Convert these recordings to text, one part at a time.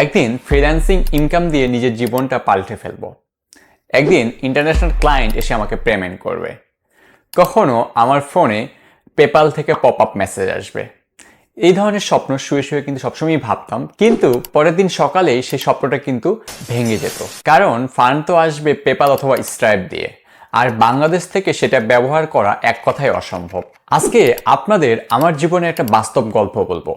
একদিন freelancing income দিয়ে নিজের জীবনটা পাল্টে ফেলব। একদিন ইন্টারন্যাশনাল ক্লায়েন্ট এসে আমাকে পেমেন্ট করবে। কখনো আমার ফোনে পেপাল থেকে পপ আপ মেসেজ আসবে। এই ধরনের স্বপ্ন শুয়ে শুয়ে কিন্তু সবসময়ই ভাবতাম, কিন্তু পরের দিন সকালেই সেই স্বপ্নটা কিন্তু ভেঙে যেত। কারণ ফান্ড তো আসবে পেপাল অথবা স্ট্রাইপ দিয়ে, আর বাংলাদেশ থেকে সেটা ব্যবহার করা এক কথায় অসম্ভব। আজকে আপনাদের আমার জীবনে একটা বাস্তব গল্প বলব।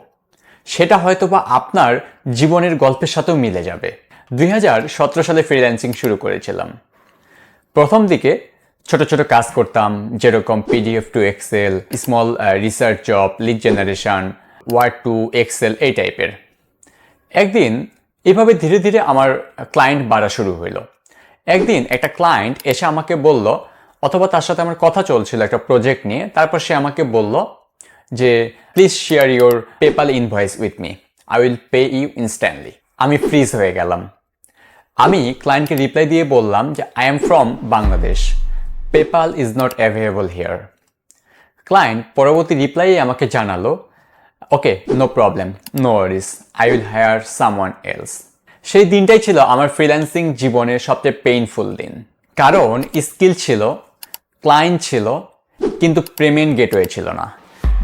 সেটা হয়তো বা আপনার জীবনের গল্পের সাথেও মিলে যাবে। দুই হাজার সতেরো সালে ফ্রিল্যান্সিং শুরু করেছিলাম। প্রথম দিকে ছোট ছোট কাজ করতাম, যেরকম PDF to Excel small research job lead generation word to Excel এই টাইপের একদিন এভাবে ধীরে ধীরে আমার ক্লায়েন্ট বাড়া শুরু হইল। একদিন একটা ক্লায়েন্ট এসে আমাকে বলল, অথবা তার সাথে আমার কথা চলছিল একটা প্রজেক্ট নিয়ে, তারপর সে আমাকে বলল যে please share your PayPal invoice with me I will pay you instantly আমি ফ্রিজ হয়ে গেলাম। আমি ক্লায়েন্টকে রিপ্লাই দিয়ে বললাম যে I am from Bangladesh PayPal is not available here client পরবর্তী রিপ্লাইয়ে আমাকে জানালো okay no problem no worries I will hire someone else সেই দিনটাই ছিল আমার ফ্রিল্যান্সিং জীবনের সবচেয়ে পেইনফুল দিন। কারণ স্কিল ছিল ক্লায়েন্ট ছিল, কিন্তু পেমেন্ট গেটওয়ে ছিল না।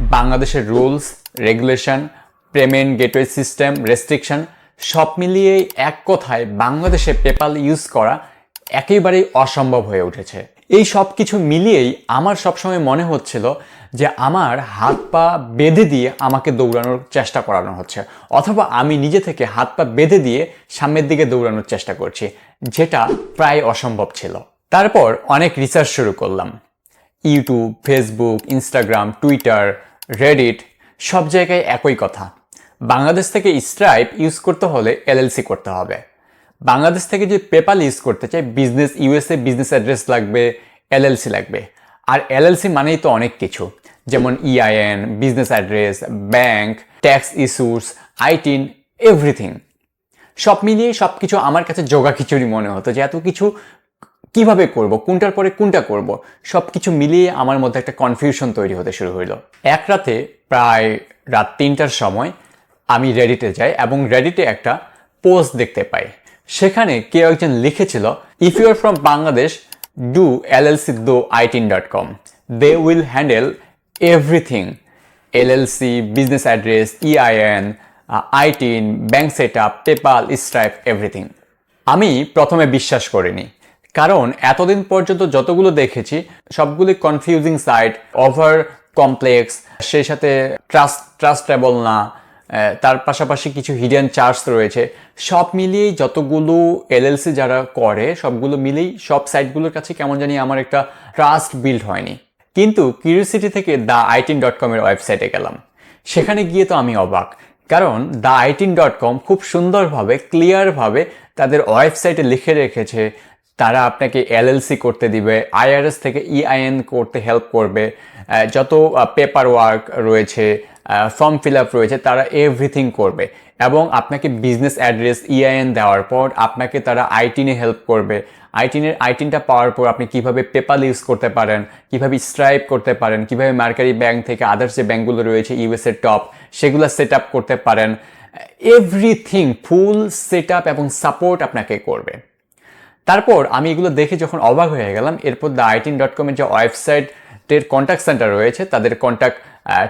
বাংলাদেশের rules, regulation, payment gateway system, restriction, সব মিলিয়েই এক কথায় বাংলাদেশে পেপাল ইউজ করা একেবারেই অসম্ভব হয়ে উঠেছে। এই সব কিছু মিলিয়েই আমার সবসময় মনে হচ্ছিল যে আমার হাত পা বেঁধে দিয়ে আমাকে দৌড়ানোর চেষ্টা করানো হচ্ছে, অথবা আমি নিজে থেকে হাত পা বেঁধে দিয়ে সামনের দিকে দৌড়ানোর চেষ্টা করছি, যেটা প্রায় অসম্ভব ছিল। তারপর অনেক রিসার্চ শুরু করলাম। YouTube Facebook Instagram Twitter Reddit সব জায়গায় একই কথা। বাংলাদেশ থেকে স্ট্রাইপ ইউজ করতে হলে এলএলসি করতে হবে। বাংলাদেশ থেকে যদি পেপাল ইউজ করতে চাই বিজনেস ইউএসএ বিজনেস অ্যাড্রেস লাগবে এলএলসি লাগবে। আর এলএলসি মানেই তো অনেক কিছু। যেমন EIN business address bank tax issues ITIN everything সব মিলিয়ে সব কিছু আমার কাছে যোগা খিচুড়ি মনে হতো যে এত কিছু কীভাবে করব? কোনটার পরে কোনটা করব? সব কিছু মিলিয়ে আমার মধ্যে একটা কনফিউশন তৈরি হতে শুরু হইল। এক রাতে প্রায় রাত তিনটার সময় আমি রেডিটে যাই এবং রেডিটে একটা পোস্ট দেখতে পাই। সেখানে কেউ একজন লিখেছিল if you are from Bangladesh do L L C though ITIN dot com they will handle everything L L C business address EIN ITIN bank set up PayPal Stripe everything আমি প্রথমে বিশ্বাস করিনি। কারণ এতদিন পর্যন্ত যতগুলো দেখেছি, সবগুলি কনফিউজিং সাইট ওভার কমপ্লেক্স সেই সাথে ট্রাস্ট ট্রাস্টেবল না তার পাশাপাশি কিছু হিডেন চার্জ রয়েছে। সব মিলিয়েই যতগুলো এলএলসি যারা করে, সবগুলো মিলেই সব সাইটগুলোর কাছে কেমন জানি আমার একটা ট্রাস্ট বিল্ড হয়নি। কিন্তু কিউরিয়াসিটি থেকে দ্য আইটিন ডট কমের ওয়েবসাইটে গেলাম। সেখানে গিয়ে তো আমি অবাক। কারণ দ্য আইটিন ডট কম খুব সুন্দরভাবে ক্লিয়ারভাবে তাদের ওয়েবসাইটে লিখে রেখেছে তারা আপনাকে এলএলসি করতে দিবে, আইআরএস থেকে ইআইএন করতে হেল্প করবে যত পেপার ওয়ার্ক রয়েছে ফর্ম ফিল আপ রয়েছে, তারা এভরিথিং করবে। এবং আপনাকে বিজনেস অ্যাড্রেস ইআইএন দেওয়ার পর আপনাকে তারা আইটিনে হেল্প করবে। আইটিনের আইটিনটা পাওয়ার পর আপনি কীভাবে পেপাল ইউজ করতে পারেন, কীভাবে স্ট্রাইপ করতে পারেন, কীভাবে মার্কারি ব্যাংক থেকে আদার্স যে ব্যাঙ্কগুলো রয়েছে ইউএসের টপ সেগুলো সেট আপ করতে পারেন। এভরিথিং ফুল সেট আপ এবং সাপোর্ট আপনাকে করবে। তারপর আমি এগুলো দেখে যখন অবাক হয়ে গেলাম, এরপর দ্য আইটিন ডট কমের যে ওয়েবসাইটের কন্ট্যাক্ট সেন্টার রয়েছে, তাদের কন্ট্যাক্ট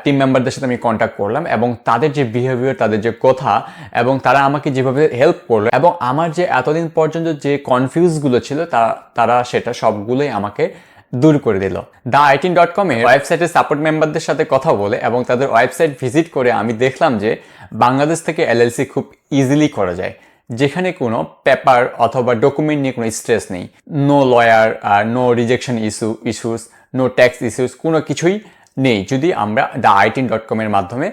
টিম মেম্বারদের সাথে আমি কন্ট্যাক্ট করলাম এবং তাদের যে বিহেভিয়ার তাদের যে কথা এবং তারা আমাকে যেভাবে হেল্প করল এবং আমার যে এতদিন পর্যন্ত যে কনফিউজগুলো ছিল, তা, তারা সেটা সবগুলোই আমাকে দূর করে দিল। দ্য আইটিন ডট কমে ওয়েবসাইটের সাপোর্ট মেম্বারদের সাথে কথা বলে এবং তাদের ওয়েবসাইট ভিজিট করে আমি দেখলাম যে বাংলাদেশ থেকে এলএলসি খুব ইজিলি করা যায়। যেখানে কোনো পেপার অথবা ডকুমেন্ট নিয়ে কোনো স্ট্রেস নেই। নো লয়ার আর no rejection issue issues no tax issues কোনো কিছুই নেই। যদি আমরা দ্য আইটিন ডট কমের মাধ্যমে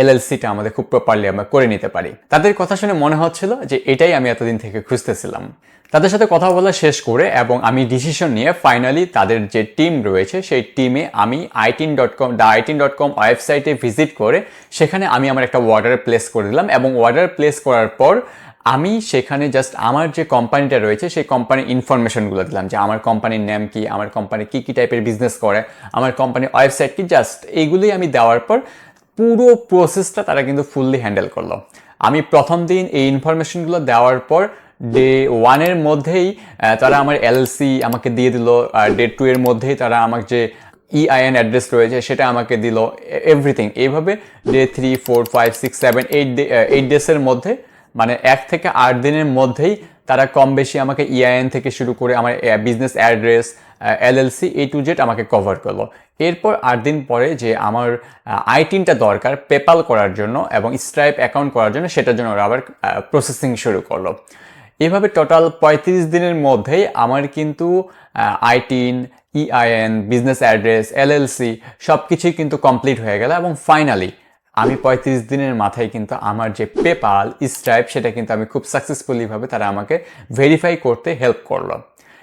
এলএলসিটা আমাদের খুব প্রপারলি আমরা করে নিতে পারি। তাদের কথা শুনে মনে হচ্ছিল যে এটাই আমি এতদিন থেকে খুঁজতেছিলাম। তাদের সাথে কথা বলা শেষ করে এবং আমি ডিসিশন নিয়ে ফাইনালি তাদের যে টিম রয়েছে, সেই টিমে আমি ITIN dot com the ITIN dot com ওয়েবসাইটে ভিজিট করে সেখানে আমি আমার একটা অর্ডার প্লেস করে দিলাম এবং অর্ডার প্লেস করার পর আমি সেখানে জাস্ট আমার যে কোম্পানিটা রয়েছে, সেই কোম্পানির ইনফরমেশনগুলো দিলাম যে আমার কোম্পানির নেম কি, আমার কোম্পানি কি কি টাইপের বিজনেস করে, আমার কোম্পানির ওয়েবসাইট কি জাস্ট এইগুলোই আমি দেওয়ার পর পুরো প্রসেসটা তারা কিন্তু ফুললি হ্যান্ডেল করল। আমি প্রথম দিন এই ইনফরমেশনগুলো দেওয়ার পর ডে ওয়ানের মধ্যেই তারা আমার এলএলসি আমাকে দিয়ে দিল, আর ডে টু এর মধ্যেই তারা আমাকে যে E ইআইএন অ্যাড্রেস রয়েছে সেটা আমাকে দিল এভরিথিং এইভাবে day three four five six seven eight day eight ডেসের মধ্যে মানে এক থেকে আট দিনের মধ্যেই তারা কম বেশি আমাকে ইআইএন থেকে শুরু করে আমার business address LLC A to Z আমাকে কভার করল। এরপর আট দিন পরে যে আমার আইটিনটা দরকার পেপাল করার জন্য এবং স্ট্রাইপ অ্যাকাউন্ট করার জন্য, সেটার জন্য ওরা আবার প্রসেসিং শুরু করল। এভাবে টোটাল পঁয়ত্রিশ দিনের মধ্যেই আমার কিন্তু ITIN EIN business address LLC সব কিছুই কিন্তু কমপ্লিট হয়ে গেল এবং ফাইনালি আমি পঁয়ত্রিশ দিনের মাথায় কিন্তু আমার যে পেপাল স্ট্রাইপ সেটা কিন্তু আমি খুব সাকসেসফুলিভাবে তারা আমাকে ভেরিফাই করতে হেল্প করল।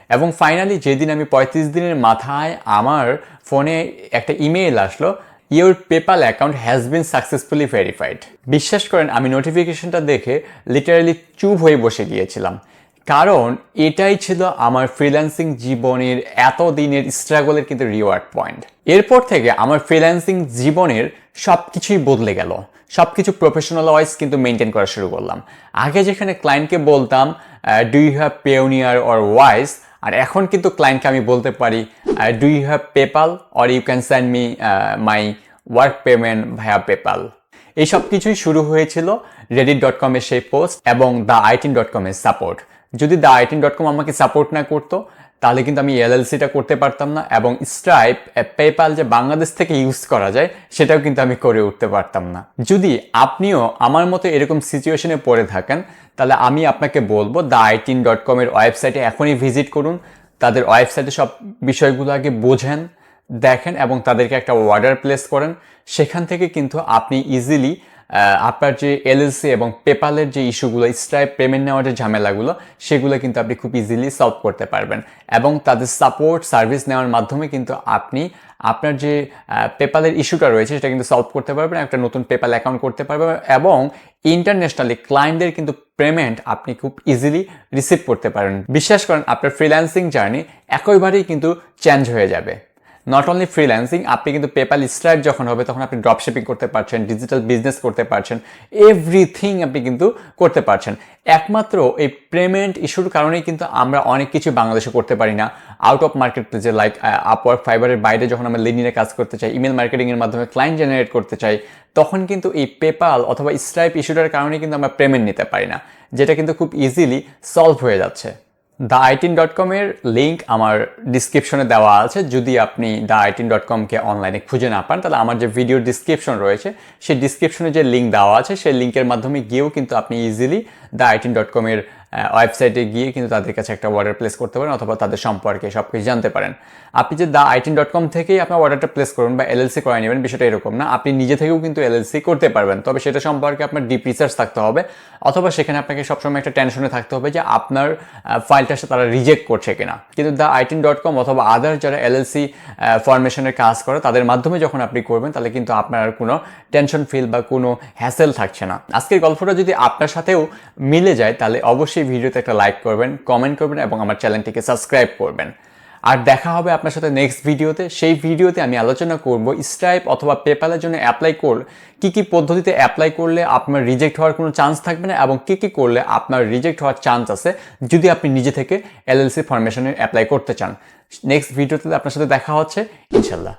এবং ফাইনালি যেদিন আমি পঁয়ত্রিশ দিনের মাথায় আমার ফোনে একটা ইমেল আসলো your PayPal account has been successfully verified বিশ্বাস করেন, আমি নোটিফিকেশনটা দেখে লিটারালি চুপ হয়ে বসে গিয়েছিলাম। কারণ এটাই ছিল আমার ফ্রিল্যান্সিং জীবনের এত দিনের স্ট্রাগলের কিন্তু রিওয়ার্ড পয়েন্ট এরপর থেকে আমার ফ্রিল্যান্সিং জীবনের সব কিছুই বদলে গেল। সব কিছু প্রফেশনাল ওয়াইজ কিন্তু মেনটেন করা শুরু করলাম। আগে যেখানে ক্লায়েন্টকে বলতাম do you have Payoneer or Wise আর এখন কিন্তু ক্লায়েন্টকে আমি বলতে পারি do you have PayPal or you can send me my work payment via PayPal এই সব কিছুই শুরু হয়েছিল রেডিট ডট কমের সেই পোস্ট এবং দ্য আইটিন ডট কমের সাপোর্ট যদি দ্য আইটিন ডট কম আমাকে সাপোর্ট না করতো, তাহলে কিন্তু আমি এলএলসিটা করতে পারতাম না এবং স্ট্রাইপ পেপাল যে বাংলাদেশ থেকে ইউজ করা যায়, সেটাও কিন্তু আমি করে উঠতে পারতাম না। যদি আপনিও আমার মতো এরকম সিচুয়েশনে পড়ে থাকেন, তাহলে আমি আপনাকে বলব দ্য আইটিন ডট কমের ওয়েবসাইটে এখনই ভিজিট করুন। তাদের ওয়েবসাইটে সব বিষয়গুলো আগে বোঝেন, দেখেন এবং তাদেরকে একটা অর্ডার প্লেস করেন। সেখান থেকে কিন্তু আপনি ইজিলি আপনার যে এলএলসি এবং পেপালের যে ইস্যুগুলো স্ট্রাইপ পেমেন্ট নেওয়ার যে ঝামেলাগুলো, সেগুলো কিন্তু আপনি খুব ইজিলি সলভ করতে পারবেন। এবং তাদের সাপোর্ট সার্ভিস নেওয়ার মাধ্যমে কিন্তু আপনি আপনার যে পেপালের ইস্যুটা রয়েছে, সেটা কিন্তু সলভ করতে পারবেন, একটা নতুন পেপাল অ্যাকাউন্ট করতে পারবেন এবং ইন্টারন্যাশনালি ক্লায়েন্টদের কিন্তু পেমেন্ট আপনি খুব ইজিলি রিসিভ করতে পারেন। বিশ্বাস করেন, আপনার ফ্রিল্যান্সিং জার্নি একইবারেই কিন্তু চেঞ্জ হয়ে যাবে। নট অনলি ফ্রিল্যান্সিং আপনি কিন্তু পেপাল স্ট্রাইপ যখন হবে, তখন আপনি ড্রপ শিপিং করতে পারছেন ডিজিটাল বিজনেস করতে পারছেন এভরিথিং আপনি কিন্তু করতে পারছেন। একমাত্র এই পেমেন্ট ইস্যুর কারণেই কিন্তু আমরা অনেক কিছু বাংলাদেশে করতে পারি না। আউট অফ মার্কেট প্লেসে লাইক আপওয়ার্ক ফাইবারের বাইরে যখন আমরা লিনিনে কাজ করতে চাই ইমেল মার্কেটিংয়ের মাধ্যমে ক্লায়েন্ট জেনারেট করতে চাই, তখন কিন্তু এই পেপাল অথবা স্ট্রাইপ ইস্যুটার কারণে কিন্তু আমরা পেমেন্ট নিতে পারি না, যেটা কিন্তু খুব ইজিলি সলভ হয়ে যাচ্ছে। দ্য আইটিন ডট কমের লিঙ্ক আমার ডিসক্রিপশনে দেওয়া আছে। যদি আপনি দ্য আইটিন ডট কমকে অনলাইনে খুঁজে না পান, তাহলে আমার যে ভিডিও ডিসক্রিপশন রয়েছে, সেই ডিসক্রিপশনে যে লিঙ্ক দেওয়া আছে, সেই লিঙ্কের মাধ্যমে গিয়েও কিন্তু আপনি ইজিলি দ্য আইটিন ডট কমের ওয়েবসাইটে গিয়ে কিন্তু তাদের কাছে একটা অর্ডার প্লেস করতে পারেন অথবা তাদের সম্পর্কে সব কিছু জানতে পারেন। আপনি যে দ্য আইটিন ডট কম থেকেই আপনার অর্ডারটা প্লেস করুন বা এলএলসি করে নেবেন, বিষয়টা এরকম না। আপনি নিজে থেকেও কিন্তু এলএলসি করতে পারবেন। তবে সেটা সম্পর্কে আপনার ডিপ রিসার্চ থাকতে হবে অথবা সেখানে আপনাকে সবসময় একটা টেনশনে থাকতে হবে যে আপনার ফাইলটা তারা রিজেক্ট করছে কিনা। কিন্তু দ্য আইটিন ডট কম অথবা আদার যারা এলএলসি ফরমেশনের কাজ করে, তাদের মাধ্যমে যখন আপনি করবেন, তাহলে কিন্তু আপনার কোনো টেনশন ফিল বা কোনো হ্যাসেল থাকছে না। আজকের গল্পটা যদি আপনার সাথেও মিলে যায়, তাহলে অবশ্যই ভিডিওতে একটা লাইক করবেন কমেন্ট করবেন এবং আমার চ্যানেলটিকে সাবস্ক্রাইব করবেন। আর দেখা হবে আপনার সাথে নেক্সট ভিডিওতে। সেই ভিডিওতে আমি আলোচনা করব স্ট্রাইপ অথবা পেপ্যালের জন্য অ্যাপ্লাই করলে কী কী পদ্ধতিতে অ্যাপ্লাই করলে আপনার রিজেক্ট হওয়ার কোনো চান্স থাকবে না এবং কী কী করলে আপনার রিজেক্ট হওয়ার চান্স আছে যদি আপনি নিজে থেকে এলএলসি ফরমেশনে অ্যাপ্লাই করতে চান। নেক্সট ভিডিওতে আপনার সাথে দেখা হচ্ছে। ইনশাল্লাহ